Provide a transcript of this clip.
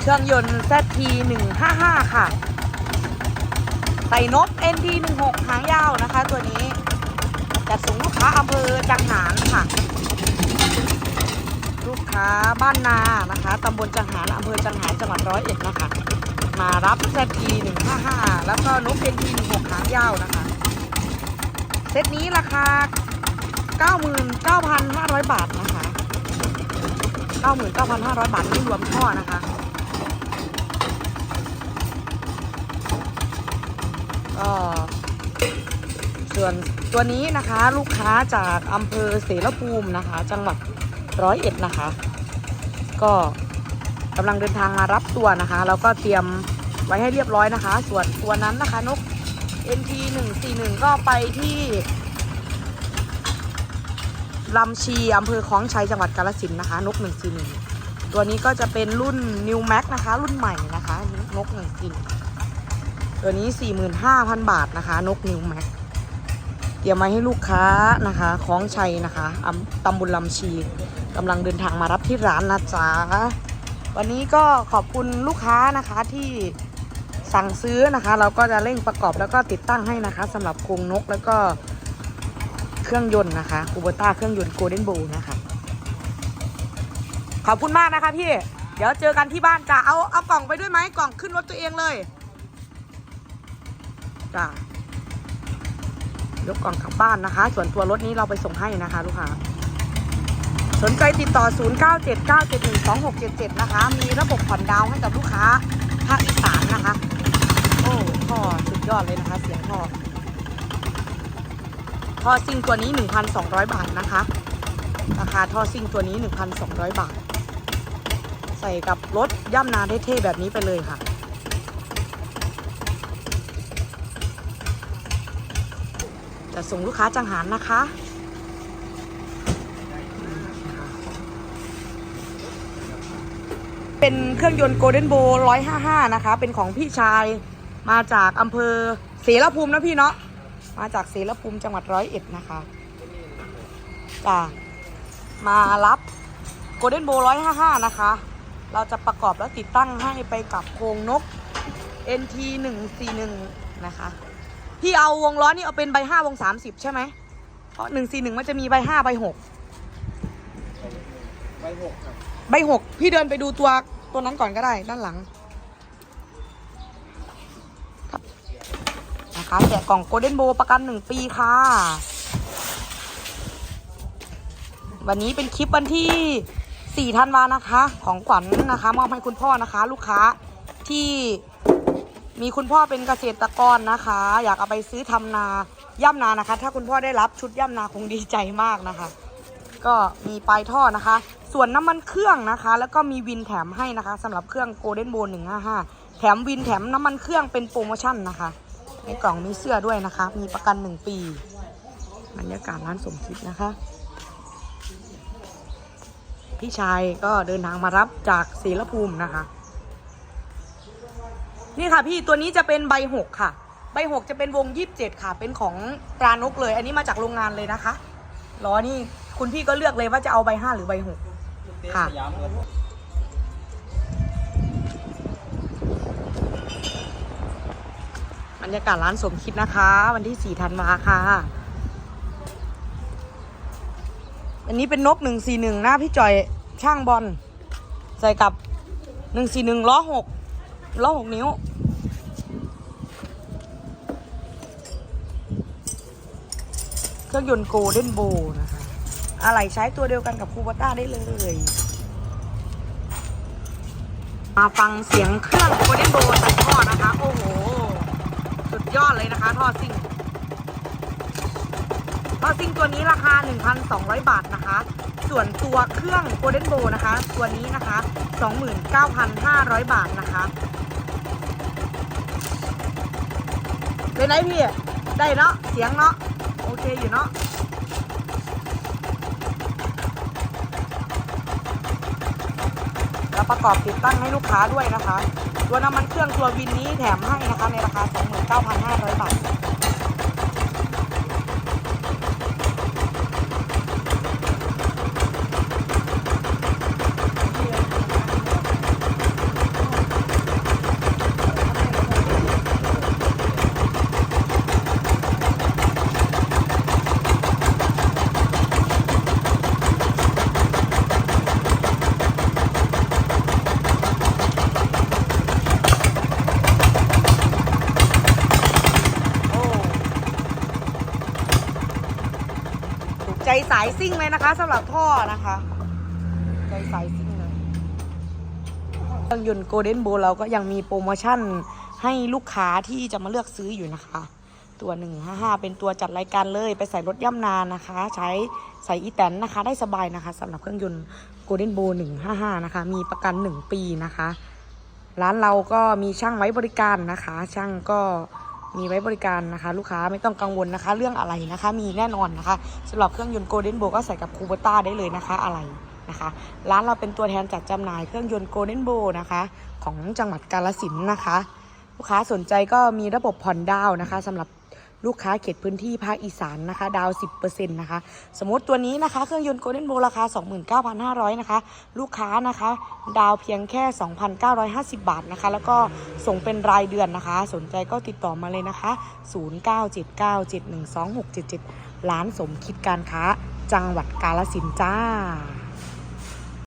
เครื่องยนต์ ZT 155 ค่ะ ใส่นก NT 16หางยาวนะคะ ตัวนี้จัดส่งลูกค้าอำเภอจังหารค่ะ ลูกค้าบ้านนานะคะตำบลจังหารอำเภอจังหารจังหวัดร้อยเอ็ดนะคะ มารับ ZT 155 แล้วก็นก NT 16หางยาวนะคะ เซตนี้ราคา 99,500 บาทนะคะ 99,500 บาทไม่รวมท่อนะคะ ก็ส่วนตัวนี้นะคะลูกค้าจากอำเภอเสรภูมินะคะ จังหวัดร้อยเอ็ดนะคะ ก็กำลังเดินทางมารับตัวนะคะ แล้วก็เตรียมไว้ให้เรียบร้อยนะคะ ส่วนตัวนั้นนะคะนก NT 141ก็ไปที่ ลำชีอำเภอคลองชัยจังหวัดกาฬสินธุ์นะคะ นก141ตัวนี้ก็จะเป็นรุ่น New Max นะคะ รุ่นใหม่นะคะ นก141ตัวนี้45,000บาทนะคะ นก New Max เตรียมมาให้ลูกค้านะคะคลองชัยนะคะอำตำบลลำชีกำลังเดินทางมารับที่ร้านนะจ๊ะวันนี้ก็ขอบคุณลูกค้านะคะที่สั่งซื้อนะคะ เราก็จะเร่งประกอบแล้วก็ติดตั้งให้นะคะสำหรับครงนกแล้วก็ รื่องยนต์นะคะคูเบต้าเครื่องยนต์โกลเด้นโบนะคะ ขอบคุณมากนะคะพี่ เดี๋ยวเจอกันที่บ้านจ้ะเอาเอากล่องไปด้วยไหมกล่องขึ้นรถตัวเองเลยจ้ะยกกล่องกลับบ้านนะคะ ส่วนตัวรถนี้เราไปส่งให้นะคะ ลูกค้าสนใจติดต่อ 0979712677 นะคะ มีระบบผ่อนดาวน์ให้กับลูกค้าภาคอีสานนะคะ โอ้ท่อสุดยอดเลยนะคะ เสียงท่อ ท่อซิ่งตัวนี้ 1,200 บาทนะคะ ราคาท่อซิ่งตัวนี้ 1,200 บาท ใส่กับรถย่ำนาเท่แบบนี้ไปเลยค่ะ จะส่งลูกค้าจังหารนะคะเป็นเครื่องยนต์ Golden Bow 155 นะคะ เป็นของพี่ชายมาจากอำเภอเสรภูมินะพี่เนาะ มาจากเสรภูมิจังหวัดร้อยเอ็ดนะคะจ้ะมารับ Golden Bow 155นะคะ เราจะประกอบและติดตั้งให้ไปกับโครงนก NT 141นะคะพี่เอาวงล้อนี่เอาเป็นใบห้าวงสามสิบใช่ไหมเพราะหนึ่งสี่หนึ่งมันจะมีใบห้าใบหกใบหกครับ ใบหกพี่เดินไปดูตัวตัวนั้นก่อนก็ได้ด้านหลัง แกะกล่องโกลเด้นโบประกันหนึ่งปีค่ะ วันนี้เป็นคลิปวันที่สี่ธันวานะคะ ของขวัญนะคะ มอบให้คุณพ่อนะคะ ลูกค้าที่มีคุณพ่อเป็นเกษตรกรนะคะ อยากเอาไปซื้อทำนาย่ำนานะคะ ถ้าคุณพ่อได้รับชุดย่ำนาคงดีใจมากนะคะ ก็มีปลายท่อนะคะ ส่วนน้ำมันเครื่องนะคะ แล้วก็มีวินแถมให้นะคะสำหรับเครื่อง Golden b o 155แถมวินแถมน้ำมันเครื่องเป็นโปรโมชั่นนะคะ ในกล่องมีเสื้อด้วยนะคะ มีประกัน1ปีบรรยากาศร้านสมคิดนะคะ พี่ชายก็เดินทางมารับจากศรีรภูมินะคะ นี่ค่ะพี่ตัวนี้จะเป็นใบหกค่ะ ใบหกจะเป็นวงยี่สิบเจ็ดค่ะ เป็นของตรานกเลย อันนี้มาจากโรงงานเลยนะคะล้อนี่คุณพี่ก็เลือกเลยว่าจะเอาใบห้าหรือใบหกค่ะ บรรยากาศร้านสมคิดนะคะ วันที่สี่ธันวาค่ะ อันนี้เป็นนกหนึ่งสี่หนึ่งหน้าพี่จอยช่างบอล ใส่กับหนึ่งสี่หนึ่งล้อหกล้อหกนิ้ว เครื่องยนต์โกลเด้นโบนะคะ อะไหล่ใช้ตัวเดียวกันกับคูบาต้าได้เลยมาฟังเสียงเครื่องโกลเด้นโบใส่ท่อนะคะ โอ้โห ยอดเลยนะคะ ท่อซิ่งท่อซิ่งตัวนี้ราคา 1,200 บาทนะคะ ส่วนตัวเครื่องโกลเด้นโบนะคะ ตัวนี้นะคะ 29,500 บาทนะคะเป็นไงพี่ ได้เนาะเสียงเนาะโอเคอยู่เนาะแล้วประกอบติดตั้งให้ลูกค้าด้วยนะคะ ตัวน้ำมันเครื่องตัววินนี้แถมให้นะคะในราคา 29,500 บาทายซิ่งเลยนะคะสำหรับท่อนะคะใจสายซิ่งเลยเครื่องยนต์โกลเด้นโบเราก็ยังมีโปรโมชั่นให้ลูกค้าที่จะมาเลือกซื้ออยู่นะคะ ตัว 155 เป็นตัวจัดรายการเลยไปใส่รถย่ำนานนะคะ ใช้ใส่อีแตนนะคะ ได้สบายนะคะสำหรับเครื่องยนต์โกลเด้นโบ155 นะคะ มีประกัน 1 ปีนะคะ ร้านเราก็มีช่างไว้บริการนะคะ ช่างก็ มีไว้บริการนะคะ ลูกค้าไม่ต้องกังวลนะคะ เรื่องอะไรนะคะ มีแน่นอนนะคะสำหรับเครื่องยนต์โกลเด้นโบก็ใส่กับคูเบต้าได้เลยนะคะอะไรนะคะ ร้านเราเป็นตัวแทนจัดจำหน่ายเครื่องยนต์โกลเด้นโบนะคะ ของจังหวัดกาลสินนะคะ ลูกค้าสนใจก็มีระบบผ่อนดาวน์นะคะสำหรับ ลูกค้าเขตพื้นที่ภาคอีสานนะคะ ดาว 10%นะคะ สมมติตัวนี้นะคะ เครื่องยนต์โกลเด้นโบราคา 29,500 นะคะ ลูกค้านะคะ ดาวเพียงแค่ 2,950 บาทนะคะ แล้วก็ส่งเป็นรายเดือนนะคะ สนใจก็ติดต่อมาเลยนะคะ 0979712677 ร้านสมคิดการค้า จังหวัดกาลสินจ้า